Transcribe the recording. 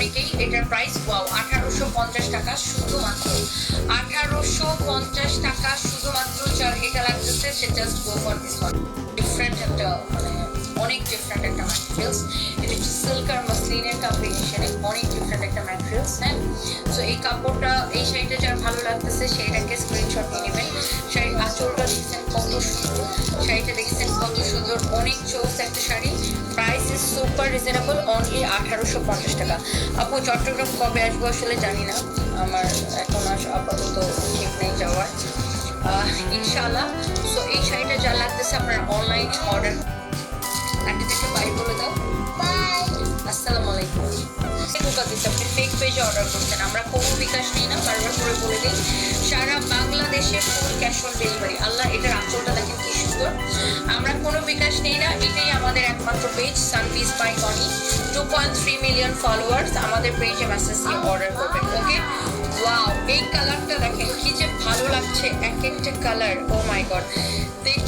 অনেকেই এটার price wow আঠারোশো পঞ্চাশ টাকা শুধুমাত্র। আঠারোশো পঞ্চাশ টাকা শুধুমাত্র, যার এটা লাগতেছে, সে just go for this one different একটা মানে অনেক ডিফারেন্ট একটা ম্যাটেরিয়ালস এটা হচ্ছে সিল্ক আর মাসলিনের কম্বিনেশনে অনেক ডিফারেন্ট একটা ম্যাটেরিয়ালস হ্যাঁ? সো এই কাপড়টা, এই শাড়িটা যার ভালো লাগতেছে সেইটাকে স্ক্রিনশট নিয়ে নেবেন শাড়ির আঁচলটা দেখছেন কত সুন্দর। শাড়িটা দেখছেন কত সুন্দর। অনেক চোস একটা শাড়ি। সুপার রিজনেবল অনলি আঠারোশো পঞ্চাশ টাকা। আপু চট্টগ্রাম কবে আসব আসলে জানি না। আমার এখন আস আপাতত ঠিক নেই যাওয়ার। আহ, ইনশাআল্লাহ। সো এই শাড়িটা যা লাগতেছে আপনার অনলাইন অর্ডার আসসালামু আলাইকুম। আপনি ফেক পেজে অর্ডার করছেন। আমরা কোনো বিকাশ নেই না করে বলে দিই। সারা বাংলাদেশে ক্যাশ অন ডেলিভারি আল্লাহ সুন্দর। আমরা কোনো বিকাশ নেই না এটাই আমাদের একমাত্র page Sunpiece by Koni two point three million followers আমাদের পেজে মেসেজ দিয়ে অর্ডার করবেন ওকে ওয়াও এই কালারটা দেখেন, কি যে ভালো লাগছে, এক একটা কালার ও মাই গড দেখে